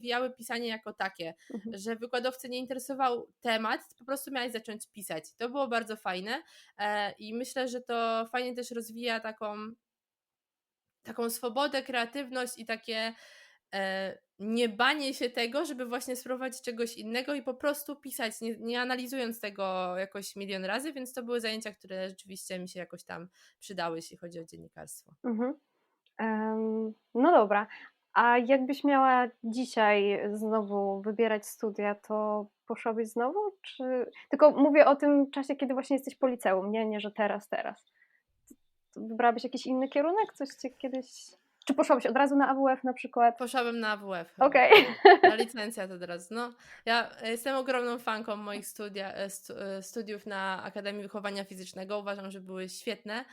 rozwijały pisanie jako takie, Mhm. że wykładowcy nie interesował temat, po prostu miałeś zacząć pisać. To było bardzo fajne e, i myślę, że to fajnie też rozwija taką, taką swobodę, kreatywność i takie e, nie banie się tego, żeby właśnie spróbować czegoś innego i po prostu pisać, nie, nie analizując tego jakoś milion razy, więc to były zajęcia, które rzeczywiście mi się jakoś tam przydały, jeśli chodzi o dziennikarstwo. Mhm. No dobra. A jakbyś miała dzisiaj znowu wybierać studia, to poszłabyś znowu? Czy... Tylko mówię o tym czasie, kiedy właśnie jesteś po liceum, nie, nie że teraz, teraz. Wybrałabyś jakiś inny kierunek? Coś cię kiedyś... Czy poszłabyś od razu na AWF na przykład? Poszłabym na AWF. Okej. Na licencjat od razu. No, ja jestem ogromną fanką moich studia, e, stu, e, studiów na Akademii Wychowania Fizycznego. Uważam, że były świetne, e,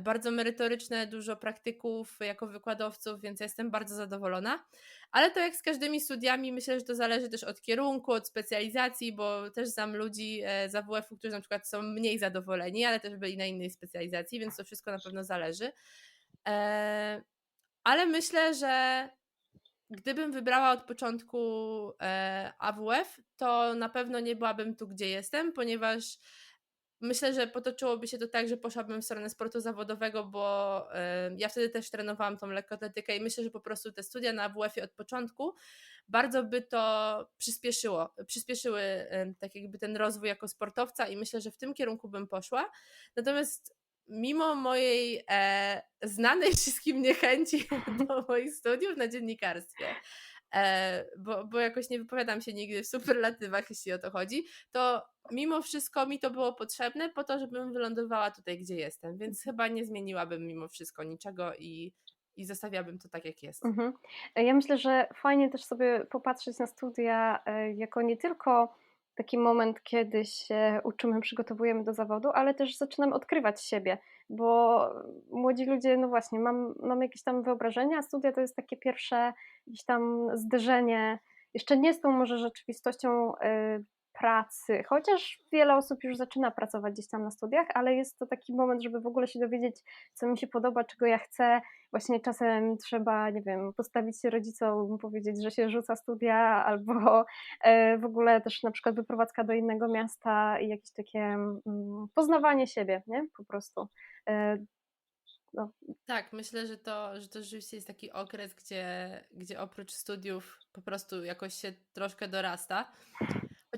bardzo merytoryczne, dużo praktyków jako wykładowców, więc jestem bardzo zadowolona. Ale to jak z każdymi studiami, myślę, że to zależy też od kierunku, od specjalizacji, bo też znam ludzi e, z AWF-u, którzy na przykład są mniej zadowoleni, ale też byli na innej specjalizacji, więc to wszystko na pewno zależy. E, ale myślę, że gdybym wybrała od początku e, AWF, to na pewno nie byłabym tu, gdzie jestem, ponieważ myślę, że potoczyłoby się to tak, że poszłabym w stronę sportu zawodowego, bo ja wtedy też trenowałam tą lekkoatletykę i myślę, że po prostu te studia na AWF-ie od początku bardzo by to przyspieszyło, przyspieszyły tak jakby ten rozwój jako sportowca i myślę, że w tym kierunku bym poszła. Natomiast mimo mojej e, znanej wszystkim niechęci do moich studiów na dziennikarstwie, bo, bo jakoś nie wypowiadam się nigdy w superlatywach, jeśli o to chodzi, to mimo wszystko mi to było potrzebne po to, żebym wylądowała tutaj, gdzie jestem, więc chyba nie zmieniłabym mimo wszystko niczego i, i zostawiałabym to tak, jak jest. Mhm. Ja myślę, że fajnie też sobie popatrzeć na studia e, jako nie tylko taki moment, kiedy się uczymy, przygotowujemy do zawodu, ale też zaczynamy odkrywać siebie, bo młodzi ludzie, no właśnie, mam, mam jakieś tam wyobrażenia, studia to jest takie pierwsze gdzieś tam zderzenie, jeszcze nie z tą może rzeczywistością y, pracy, chociaż wiele osób już zaczyna pracować gdzieś tam na studiach, ale jest to taki moment, żeby w ogóle się dowiedzieć, co mi się podoba, czego ja chcę. Właśnie czasem trzeba, nie wiem, postawić się rodzicom, powiedzieć, że się rzuca studia, albo e, w ogóle też na przykład wyprowadzka do innego miasta i jakieś takie mm, poznawanie siebie, nie? Po prostu. E, no. Tak, myślę, że to, że to rzeczywiście jest taki okres, gdzie, gdzie oprócz studiów po prostu jakoś się troszkę dorasta.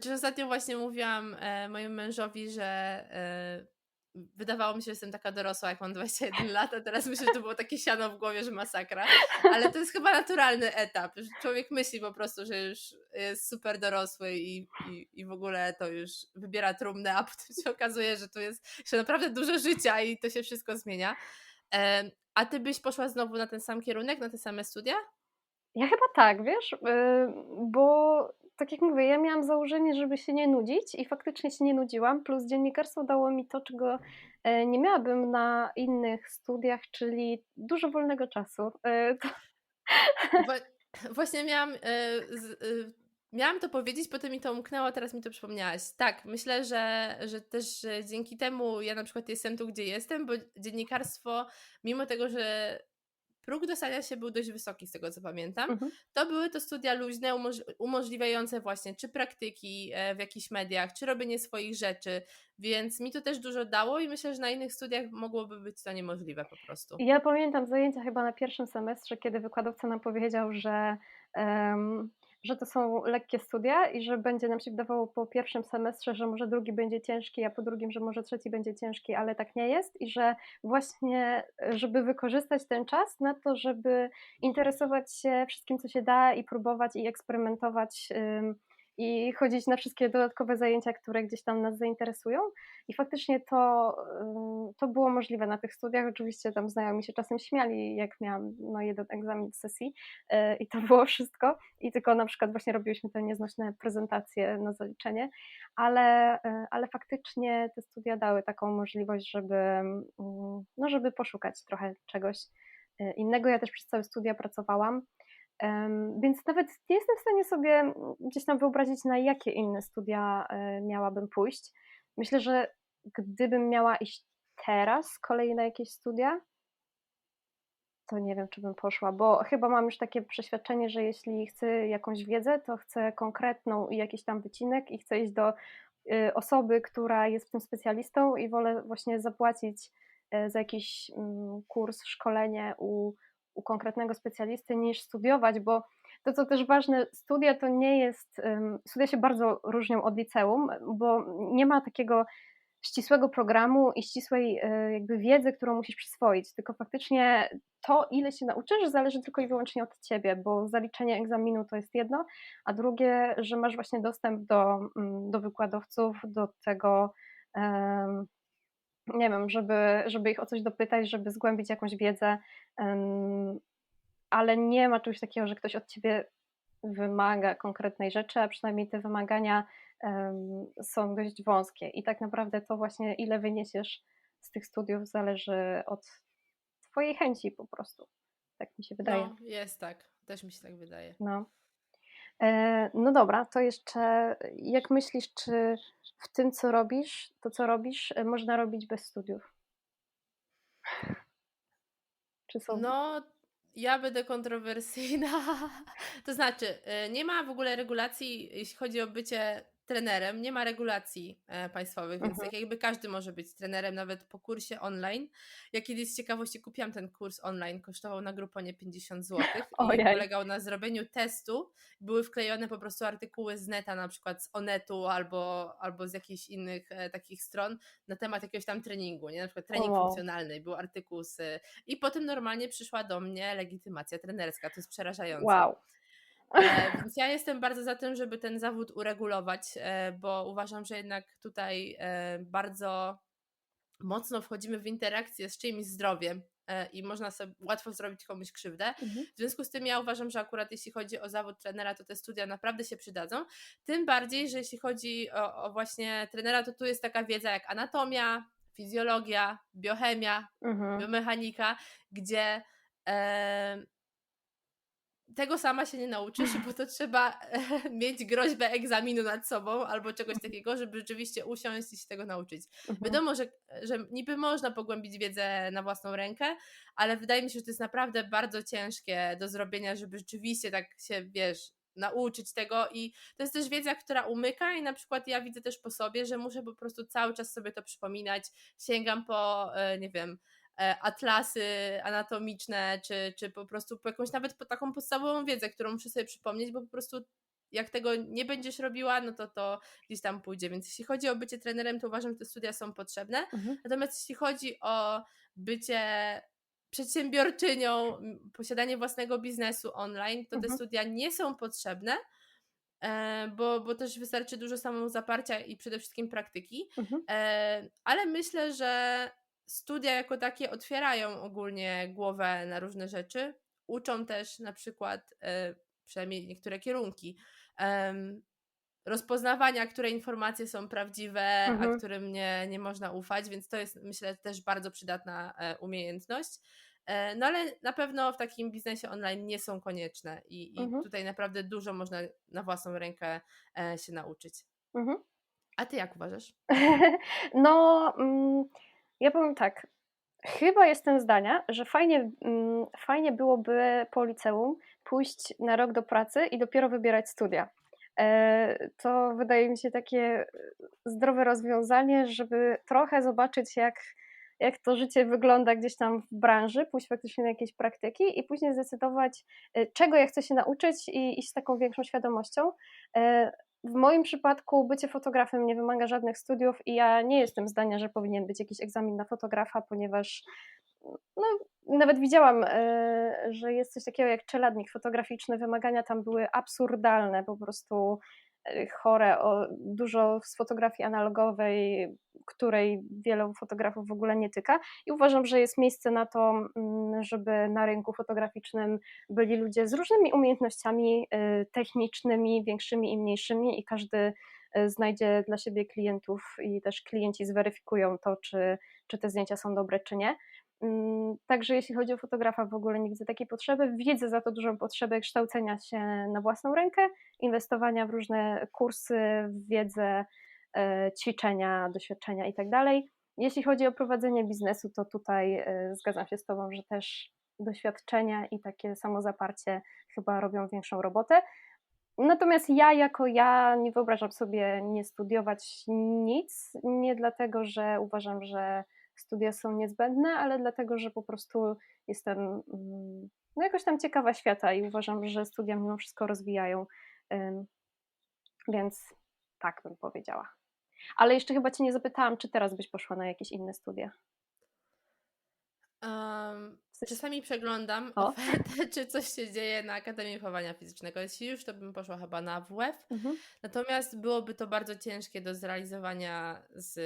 Chociaż ostatnio właśnie mówiłam e, mojemu mężowi, że e, wydawało mi się, że jestem taka dorosła, jak mam 21 lat, a teraz myślę, że to było takie siano w głowie, że masakra. Ale to jest chyba naturalny etap. Że człowiek myśli po prostu, że już jest super dorosły i, i, i w ogóle to już wybiera trumnę, a potem się okazuje, że tu jest jeszcze naprawdę dużo życia i to się wszystko zmienia. E, a ty byś poszła znowu na ten sam kierunek, na te same studia? Ja chyba tak, wiesz, y, bo tak jak mówię, ja miałam założenie, żeby się nie nudzić i faktycznie się nie nudziłam, plus dziennikarstwo dało mi to, czego e, nie miałabym na innych studiach, czyli dużo wolnego czasu. E, właśnie miałam, e, miałam to powiedzieć, potem mi to umknęło, teraz mi to przypomniałaś. Tak, myślę, że, że też dzięki temu ja na przykład jestem tu, gdzie jestem, bo dziennikarstwo, mimo tego, że próg dostania się był dość wysoki, z tego co pamiętam. Mhm. To były to studia luźne, umoż umożliwiające właśnie czy praktyki e, w jakichś mediach, czy robienie swoich rzeczy, więc mi to też dużo dało i myślę, że na innych studiach mogłoby być to niemożliwe po prostu. Ja pamiętam zajęcia chyba na pierwszym semestrze, kiedy wykładowca nam powiedział, że um, że to są lekkie studia i że będzie nam się wydawało po pierwszym semestrze, że może drugi będzie ciężki, a po drugim, że może trzeci będzie ciężki, ale tak nie jest i że właśnie, żeby wykorzystać ten czas na to, żeby interesować się wszystkim, co się da i próbować i eksperymentować i chodzić na wszystkie dodatkowe zajęcia, które gdzieś tam nas zainteresują. I faktycznie to, to było możliwe na tych studiach. Oczywiście tam znajomi się czasem śmiali, jak miałam no, jeden egzamin w sesji e, i to było wszystko. I tylko na przykład właśnie robiłyśmy te nieznośne prezentacje na zaliczenie, ale, e, ale faktycznie te studia dały taką możliwość, żeby, mm, no, żeby poszukać trochę czegoś e, innego. Ja też przez całe studia pracowałam więc nawet nie jestem w stanie sobie gdzieś tam wyobrazić, na jakie inne studia e, miałabym pójść. Myślę, że gdybym miała iść teraz z kolei na jakieś studia, to nie wiem, czy bym poszła, bo chyba mam już takie przeświadczenie, że jeśli chcę jakąś wiedzę, to chcę konkretną i jakiś tam wycinek i chcę iść do y, osoby, która jest w tym specjalistą i wolę właśnie zapłacić y, za jakiś mm, kurs, szkolenie u konkretnego specjalisty niż studiować, bo to, co też ważne, studia to nie jest, studia się bardzo różnią od liceum, bo nie ma takiego ścisłego programu i ścisłej e, jakby wiedzy, którą musisz przyswoić, tylko faktycznie to, ile się nauczysz, zależy tylko i wyłącznie od ciebie, bo zaliczenie egzaminu to jest jedno, a drugie, że masz właśnie dostęp do, mm, do wykładowców, do tego, nie wiem, żeby, żeby ich o coś dopytać, żeby zgłębić jakąś wiedzę, ale nie ma czegoś takiego, że ktoś od ciebie wymaga konkretnej rzeczy, a przynajmniej te wymagania są dość wąskie. I tak naprawdę to właśnie, ile wyniesiesz z tych studiów, zależy od Twojej chęci po prostu. Tak mi się wydaje. No, jest tak. Też mi się tak wydaje. No. E, no dobra, to jeszcze jak myślisz, czy w tym, co robisz, to co robisz, e, można robić bez studiów? Czy są... No, ja będę kontrowersyjna. To znaczy, y, nie ma w ogóle regulacji, jeśli chodzi o bycie trenerem, nie ma regulacji e, państwowych, więc mhm. tak jakby każdy może być trenerem, nawet po kursie online. Ja kiedyś z ciekawości kupiłam ten kurs online, kosztował na Gruponie 50 zł i polegał na zrobieniu testu. Były wklejone po prostu artykuły z neta, na przykład z Onetu albo, albo z jakichś innych e, takich stron na temat jakiegoś tam treningu, nie? Na przykład trening wow. funkcjonalny, był artykuł z... I potem normalnie przyszła do mnie legitymacja trenerska, to jest przerażające. Wow. E, więc ja jestem bardzo za tym, żeby ten zawód uregulować, e, bo uważam, że jednak tutaj e, bardzo mocno wchodzimy w interakcję z czyimś zdrowiem i można sobie łatwo zrobić komuś krzywdę. Mhm. W związku z tym ja uważam, że akurat jeśli chodzi o zawód trenera, to te studia naprawdę się przydadzą. Tym bardziej, że jeśli chodzi o, o właśnie trenera, to tu jest taka wiedza jak anatomia, fizjologia, biochemia, mhm. biomechanika, gdzie e, tego sama się nie nauczysz, bo to trzeba mieć groźbę egzaminu nad sobą albo czegoś takiego, żeby rzeczywiście usiąść i się tego nauczyć. Mhm. Wiadomo, że, że niby można pogłębić wiedzę na własną rękę, ale wydaje mi się, że to jest naprawdę bardzo ciężkie do zrobienia, żeby rzeczywiście tak się, wiesz, nauczyć tego i to jest też wiedza, która umyka i na przykład ja widzę też po sobie, że muszę po prostu cały czas sobie to przypominać, sięgam po, e, nie wiem, atlasy anatomiczne, czy, czy po prostu jakąś nawet po taką podstawową wiedzę, którą muszę sobie przypomnieć, bo po prostu jak tego nie będziesz robiła, no to to gdzieś tam pójdzie. Więc jeśli chodzi o bycie trenerem, to uważam, że te studia są potrzebne. Mhm. Natomiast jeśli chodzi o bycie przedsiębiorczynią, posiadanie własnego biznesu online, to mhm. te studia nie są potrzebne, e, bo, bo też wystarczy dużo samemu zaparcia i przede wszystkim praktyki. Mhm. E, ale myślę, że studia jako takie otwierają ogólnie głowę na różne rzeczy. Uczą też na przykład, e, przynajmniej niektóre kierunki, rozpoznawania, które informacje są prawdziwe, mhm. a którym nie, nie można ufać, więc to jest myślę też bardzo przydatna e, umiejętność. E, no ale na pewno w takim biznesie online nie są konieczne i, i mhm. tutaj naprawdę dużo można na własną rękę się nauczyć. Mhm. A ty jak uważasz? no. Mm ja powiem tak, chyba jestem zdania, że fajnie, mm, fajnie byłoby po liceum pójść na rok do pracy i dopiero wybierać studia. E, to wydaje mi się takie zdrowe rozwiązanie, żeby trochę zobaczyć, jak, jak to życie wygląda gdzieś tam w branży, pójść faktycznie na jakieś praktyki i później zdecydować, e, czego ja chcę się nauczyć i iść z taką większą świadomością. W moim przypadku bycie fotografem nie wymaga żadnych studiów i ja nie jestem zdania, że powinien być jakiś egzamin na fotografa, ponieważ no, nawet widziałam, e, że jest coś takiego jak czeladnik fotograficzny. Wymagania tam były absurdalne, po prostu chore, o, dużo z fotografii analogowej, której wielu fotografów w ogóle nie tyka. I uważam, że jest miejsce na to, mm, żeby na rynku fotograficznym byli ludzie z różnymi umiejętnościami y, technicznymi, większymi i mniejszymi, i każdy y, znajdzie dla siebie klientów i też klienci zweryfikują to, czy, czy te zdjęcia są dobre, czy nie. Mm, także jeśli chodzi o fotografa, w ogóle nie widzę takiej potrzeby. Widzę za to dużą potrzebę kształcenia się na własną rękę, inwestowania w różne kursy, w wiedzę, E, ćwiczenia, doświadczenia itd. Tak Jeśli chodzi o prowadzenie biznesu, to tutaj e, zgadzam się z Tobą, że też doświadczenia i takie samozaparcie chyba robią większą robotę. Natomiast ja jako ja nie wyobrażam sobie nie studiować nic, nie dlatego, że uważam, że studia są niezbędne, ale dlatego, że po prostu jestem mm, no jakoś tam ciekawa świata i uważam, że studia mimo wszystko rozwijają. Więc tak bym powiedziała. Ale jeszcze chyba Cię nie zapytałam, czy teraz byś poszła na jakieś inne studia? Sensie- czasami przeglądam O. ofertę, czy coś się dzieje na Akademii Wychowania Fizycznego. Jeśli już, to bym poszła chyba na WF. Mhm. Natomiast byłoby to bardzo ciężkie do zrealizowania z,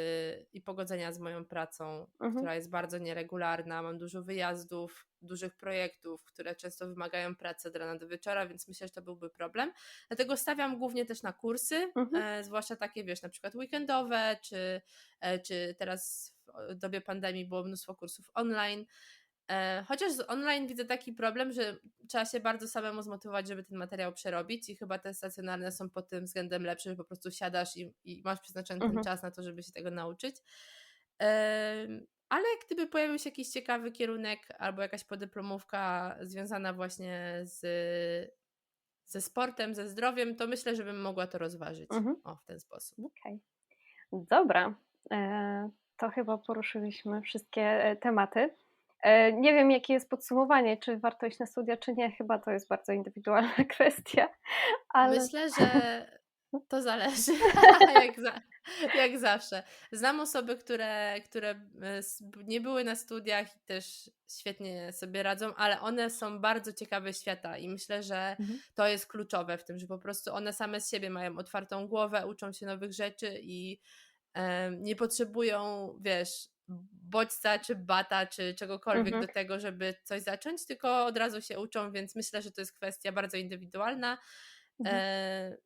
i pogodzenia z moją pracą, Mhm. która jest bardzo nieregularna. Mam dużo wyjazdów, dużych projektów, które często wymagają pracy od rana do wieczora, więc myślę, że to byłby problem. Dlatego stawiam głównie też na kursy, Mhm. e, zwłaszcza takie, wiesz, na przykład weekendowe, czy, e, czy teraz w dobie pandemii było mnóstwo kursów online. E, Chociaż z online widzę taki problem, że trzeba się bardzo samemu zmotywować, żeby ten materiał przerobić i chyba te stacjonarne są pod tym względem lepsze, że po prostu siadasz i, i masz przeznaczony Mhm. ten czas na to, żeby się tego nauczyć. Ale gdyby pojawił się jakiś ciekawy kierunek albo jakaś podyplomówka związana właśnie z, ze sportem, ze zdrowiem, to myślę, że bym mogła to rozważyć. Mhm. O, w ten sposób. Okej. Dobra. E, To chyba poruszyliśmy wszystkie e, tematy. E, Nie wiem, jakie jest podsumowanie, czy warto iść na studia, czy nie. Chyba to jest bardzo indywidualna kwestia, ale Myślę, że to zależy, jak, za, jak zawsze. Znam osoby, które, które e, nie były na studiach i też świetnie sobie radzą, ale one są bardzo ciekawe świata i myślę, że Mhm. to jest kluczowe w tym, że po prostu one same z siebie mają otwartą głowę, uczą się nowych rzeczy i em, nie potrzebują, wiesz, bodźca, czy bata, czy czegokolwiek Mhm. do tego, żeby coś zacząć, tylko od razu się uczą, więc myślę, że to jest kwestia bardzo indywidualna. Mhm. E,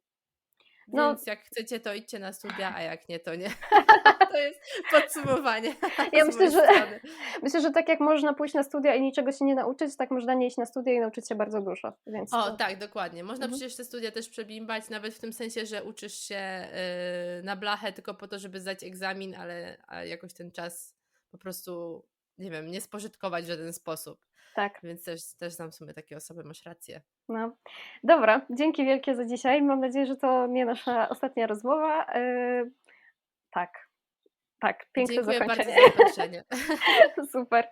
No- więc jak chcecie, to idźcie na studia, a jak nie, to nie. to jest podsumowanie. Ja myślę, że- strony. myślę, że tak jak można pójść na studia i niczego się nie nauczyć, tak można nie iść na studia i nauczyć się bardzo dużo. Więc O, to- tak, dokładnie. Można Mhm. przecież te studia też przebimbać, nawet w tym sensie, że uczysz się y, na blachę tylko po to, żeby zdać egzamin, ale jakoś ten czas po prostu, nie wiem, nie spożytkować w żaden sposób. tak. Więc też, też znam w sumie takie osoby, masz rację. No. Dobra, dzięki wielkie za dzisiaj. Mam nadzieję, że to nie nasza ostatnia rozmowa. Yy, tak. Tak, piękne Dziękuję bardzo zakończenie. za zaproszenie. Super.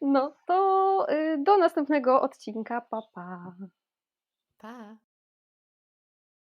No to y, do następnego odcinka. Pa, pa. Pa.